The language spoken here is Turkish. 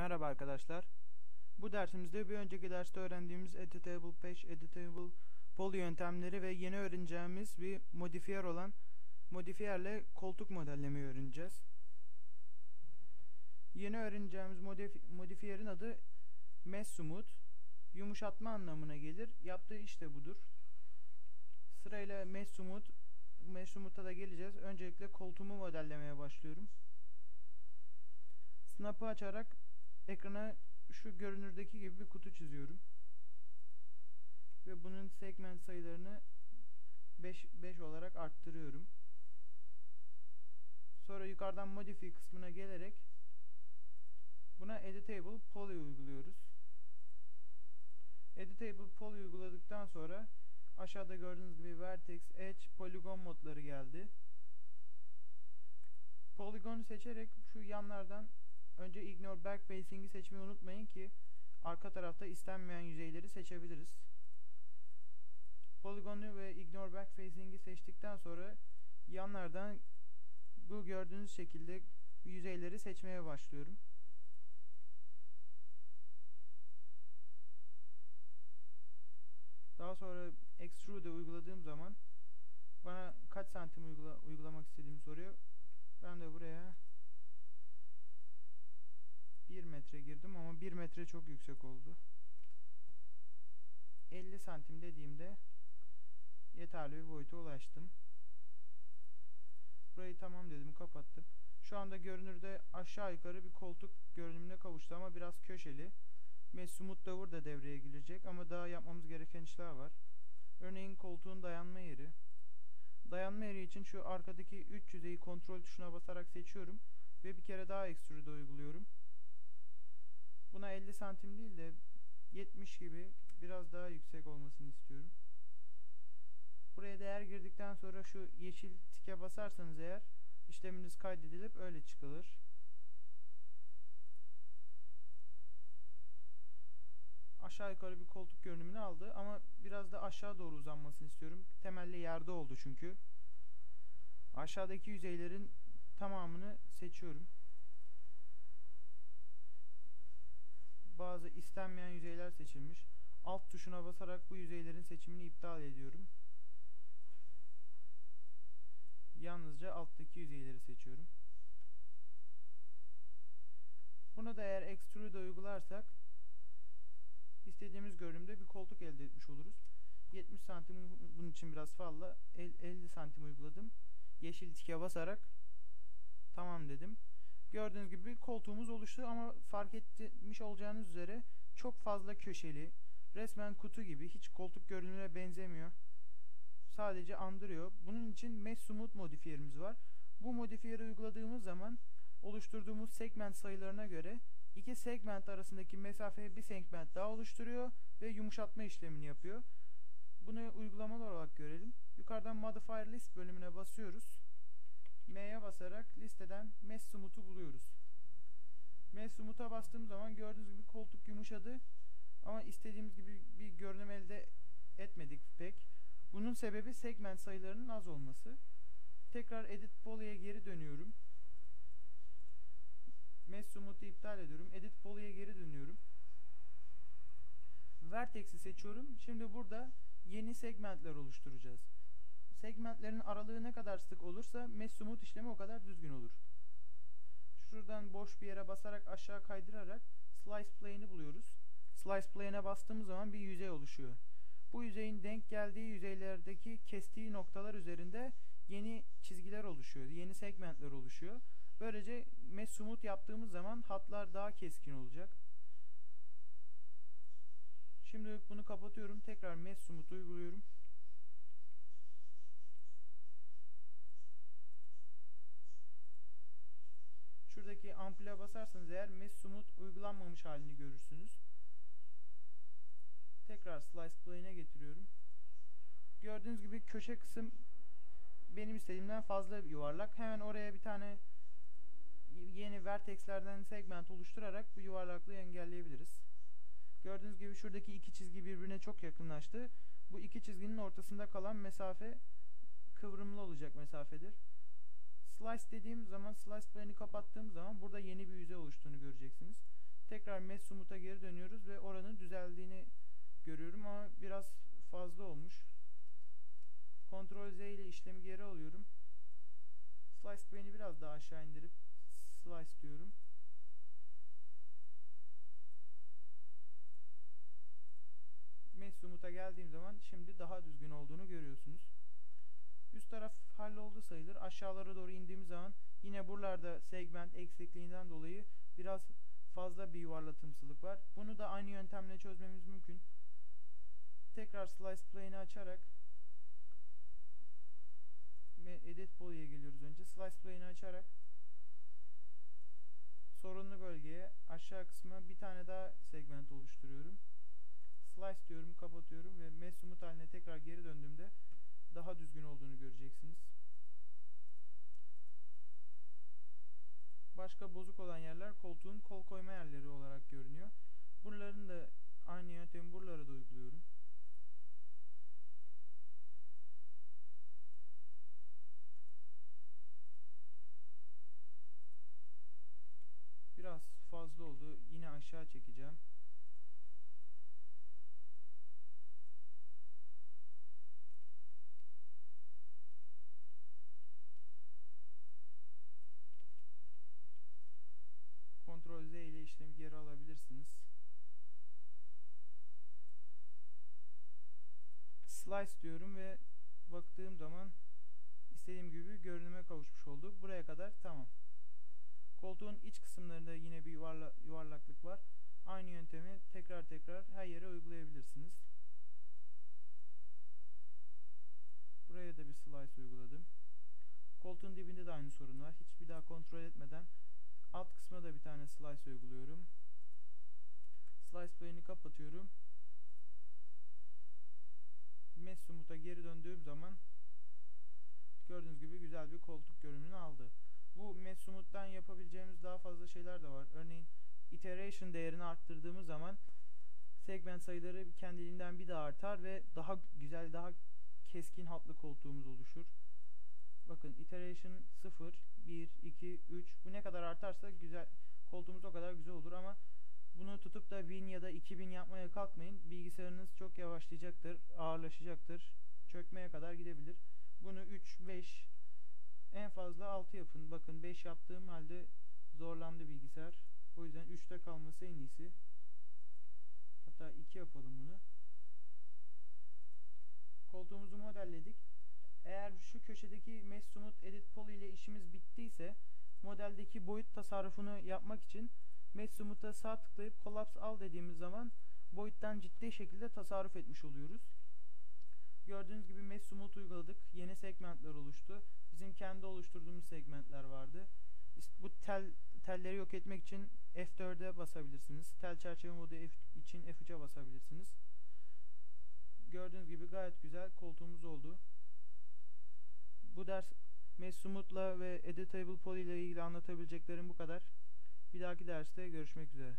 Merhaba arkadaşlar. Bu dersimizde bir önceki derste öğrendiğimiz editable patch, editable poly yöntemleri ve yeni öğreneceğimiz bir modifiyer olan modifiyerle koltuk modellemeyi öğreneceğiz. Yeni öğreneceğimiz modif modifiyerin adı Mesh Smooth. Yumuşatma anlamına gelir. Yaptığı işte budur. Sırayla Mesh Smooth'a da geleceğiz. Öncelikle koltuğumu modellemeye başlıyorum. Snap'ı açarak ekrana şu görünürdeki gibi bir kutu çiziyorum. Ve bunun segment sayılarını 5, 5 olarak arttırıyorum. Sonra yukarıdan modify kısmına gelerek buna editable poly uyguluyoruz. Editable poly uyguladıktan sonra aşağıda gördüğünüz gibi vertex, edge, polygon modları geldi. Polygonu seçerek şu yanlardan Önce Ignore Backfacing'i seçmeyi unutmayın ki arka tarafta istenmeyen yüzeyleri seçebiliriz. Polygonu ve Ignore Backfacing'i seçtikten sonra yanlardan bu gördüğünüz şekilde yüzeyleri seçmeye başlıyorum. Daha sonra Extrude'e uyguladığım zaman bana kaç santim uygula uygulamak istediğimi soruyor. Ben de buraya 1 metre girdim ama 1 metre çok yüksek oldu. 50 santim dediğimde yeterli bir boyuta ulaştım. Burayı tamam dedim kapattım. Şu anda görünürde aşağı yukarı bir koltuk görünümüne kavuştu ama biraz köşeli. Mesumut davur da devreye girecek ama daha yapmamız gereken işler var. Örneğin koltuğun dayanma yeri. Dayanma yeri için şu arkadaki 3 yüzeyi kontrol tuşuna basarak seçiyorum ve bir kere daha extrude uyguluyorum. Buna 50 santim değil de 70 gibi biraz daha yüksek olmasını istiyorum. Buraya değer girdikten sonra şu yeşil tike basarsanız eğer işleminiz kaydedilip öyle çıkılır. Aşağı yukarı bir koltuk görünümünü aldı ama biraz da aşağı doğru uzanmasını istiyorum. Temelli yerde oldu çünkü. Aşağıdaki yüzeylerin tamamını seçiyorum. Bazı istenmeyen yüzeyler seçilmiş. Alt tuşuna basarak bu yüzeylerin seçimini iptal ediyorum. Yalnızca alttaki yüzeyleri seçiyorum. Bunu da eğer extrude uygularsak istediğimiz görünümde bir koltuk elde etmiş oluruz. 70 santim bunun için biraz fazla. 50 santim uyguladım. Yeşil tike basarak tamam dedim. Gördüğünüz gibi koltuğumuz oluştu ama fark etmiş olacağınız üzere çok fazla köşeli, resmen kutu gibi hiç koltuk görünümüne benzemiyor. Sadece andırıyor. Bunun için Mesh Smooth modifiyerimiz var. Bu modifiyeri uyguladığımız zaman oluşturduğumuz segment sayılarına göre iki segment arasındaki mesafeyi bir segment daha oluşturuyor ve yumuşatma işlemini yapıyor. Bunu uygulamalı olarak görelim. Yukarıdan Modifier List bölümüne basıyoruz. M'ye basarak listeden Mesh buluyoruz. Mesh bastığım zaman gördüğünüz gibi koltuk yumuşadı ama istediğimiz gibi bir görünüm elde etmedik pek. Bunun sebebi segment sayılarının az olması. Tekrar Edit Poly'e geri dönüyorum. Mesh iptal ediyorum. Edit Poly'e geri dönüyorum. Vertex'i seçiyorum. Şimdi burada yeni segmentler oluşturacağız segmentlerin aralığı ne kadar sık olursa mesh smooth işlemi o kadar düzgün olur. Şuradan boş bir yere basarak aşağı kaydırarak slice plane'i buluyoruz. Slice plane'e bastığımız zaman bir yüzey oluşuyor. Bu yüzeyin denk geldiği yüzeylerdeki kestiği noktalar üzerinde yeni çizgiler oluşuyor. Yeni segmentler oluşuyor. Böylece mesh smooth yaptığımız zaman hatlar daha keskin olacak. Şimdi bunu kapatıyorum. Tekrar mesh smooth uyguluyorum. Şuradaki ampule basarsanız eğer mesh smooth uygulanmamış halini görürsünüz. Tekrar slice plane'e getiriyorum. Gördüğünüz gibi köşe kısım benim istediğimden fazla yuvarlak. Hemen oraya bir tane yeni vertexlerden segment oluşturarak bu yuvarlaklığı engelleyebiliriz. Gördüğünüz gibi şuradaki iki çizgi birbirine çok yakınlaştı. Bu iki çizginin ortasında kalan mesafe kıvrımlı olacak mesafedir. Slice dediğim zaman, slice plane'i kapattığım zaman burada yeni bir yüzey oluştuğunu göreceksiniz. Tekrar mesh smooth'a geri dönüyoruz ve oranın düzeldiğini görüyorum ama biraz fazla olmuş. Ctrl Z ile işlemi geri alıyorum. Slice plane'i biraz daha aşağı indirip slice diyorum. Mesh Smooth'a geldiğim zaman şimdi daha düzgün olduğunu. Üst taraf halloldu sayılır. Aşağılara doğru indiğimiz zaman yine buralarda segment eksikliğinden dolayı biraz fazla bir yuvarlatımsılık var. Bunu da aynı yöntemle çözmemiz mümkün. Tekrar Slice Plane'i açarak ve Edit Poly'e geliyoruz önce. Slice Plane'i açarak sorunlu bölgeye aşağı kısma bir tane daha segment oluşturuyorum. Slice diyorum, kapatıyorum ve mesh smooth haline tekrar geri döndüğümde daha düzgün olduğunu göreceksiniz. Başka bozuk olan yerler koltuğun kol koyma yerleri olarak görünüyor. Buraların da aynı yöntemi buralara da uyguluyorum. Biraz fazla oldu. Yine aşağı çekeceğim. Ctrl Z ile işlemi geri alabilirsiniz. Slice diyorum ve baktığım zaman istediğim gibi görünüme kavuşmuş oldu. Buraya kadar tamam. Koltuğun iç kısımlarında yine bir yuvarla, yuvarlaklık var. Aynı yöntemi tekrar tekrar her yere uygulayabilirsiniz. Buraya da bir slice uyguladım. Koltuğun dibinde de aynı sorun var. Hiç bir daha kontrol etmeden alt kısma da bir tane slice uyguluyorum. Slice plane'i kapatıyorum. Mesh Smooth'a geri döndüğüm zaman gördüğünüz gibi güzel bir koltuk görünümünü aldı. Bu Mesh Smooth'tan yapabileceğimiz daha fazla şeyler de var. Örneğin iteration değerini arttırdığımız zaman segment sayıları kendiliğinden bir daha artar ve daha güzel, daha keskin hatlı koltuğumuz oluşur. Bakın iteration 0, 1, 2, 3 bu ne kadar artarsa güzel koltuğumuz o kadar güzel olur ama bunu tutup da 1000 ya da 2000 yapmaya kalkmayın. Bilgisayarınız çok yavaşlayacaktır, ağırlaşacaktır, çökmeye kadar gidebilir. Bunu 3, 5, en fazla 6 yapın. Bakın 5 yaptığım halde zorlandı bilgisayar. O yüzden 3'te kalması en iyisi. Hatta 2 yapalım bunu. Koltuğumuzu modelledik. Eğer şu köşedeki Mesh Smooth Edit Poly ile işimiz bittiyse modeldeki boyut tasarrufunu yapmak için Smooth'a sağ tıklayıp Collapse Al dediğimiz zaman boyuttan ciddi şekilde tasarruf etmiş oluyoruz. Gördüğünüz gibi Smooth uyguladık. Yeni segmentler oluştu. Bizim kendi oluşturduğumuz segmentler vardı. Bu tel telleri yok etmek için F4'e basabilirsiniz. Tel çerçeve modu F için F3'e basabilirsiniz. Gördüğünüz gibi gayet güzel koltuğumuz oldu. Bu ders Mesh Smooth'la ve Editable Poly ile ilgili anlatabileceklerim bu kadar. Bir dahaki derste görüşmek üzere.